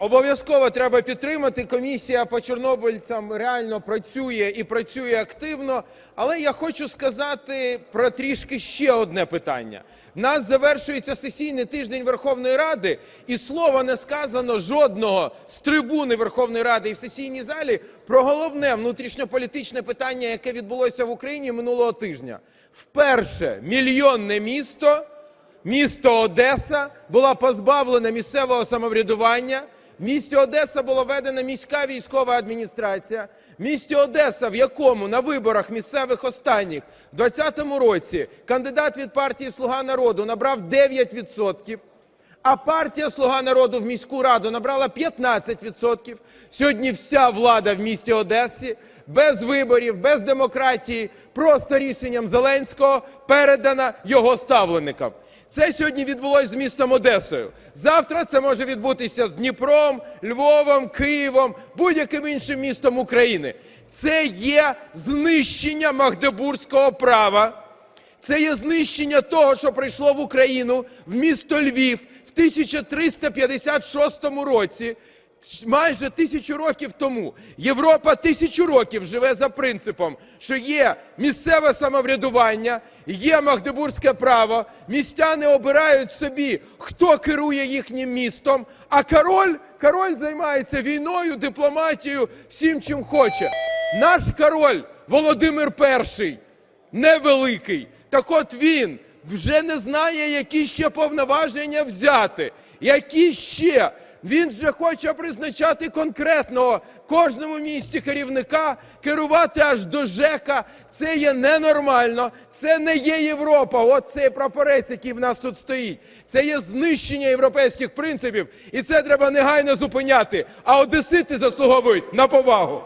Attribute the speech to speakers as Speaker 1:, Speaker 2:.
Speaker 1: Обов'язково треба підтримати. Комісія по чорнобильцям реально працює і працює активно. Але я хочу сказати про трішки ще одне питання. У нас завершується сесійний тиждень Верховної Ради, і слова не сказано жодного з трибуни Верховної Ради і в сесійній залі про головне внутрішньополітичне питання, яке відбулося в Україні минулого тижня. Вперше мільйонне місто Місто Одеса була позбавлена місцевого самоврядування. В місті Одеса була введена міська військова адміністрація. Місті Одеса, в якому на виборах місцевих останніх в 2020 році кандидат від партії Слуга народу набрав 9%, а партія Слуга народу в міську раду набрала 15%. Сьогодні вся влада в місті Одесі без виборів, без демократії, просто рішенням Зеленського передана його ставленникам. Це сьогодні відбулося з містом Одесою. Завтра це може відбутися з Дніпром, Львовом, Києвом, будь-яким іншим містом України. Це є знищення магдебурзького права. Це є знищення того, що прийшло в Україну, в місто Львів в 1356 році, майже тисячу років тому. Європа тисячу років живе за принципом, що є місцеве самоврядування, є магдебурзьке право, містяни обирають собі, хто керує їхнім містом, а король, король займається війною, дипломатією, всім чим хоче. Наш король Володимир І невеликий. Так от він вже не знає, які ще повноваження взяти, які ще. Він вже хоче призначати конкретного кожному місті керівника, керувати аж до ЖЕКа. Це є ненормально, це не є Європа. От цей прапорець, який в нас тут стоїть. Це є знищення європейських принципів, і це треба негайно зупиняти. А одесити заслуговують на повагу.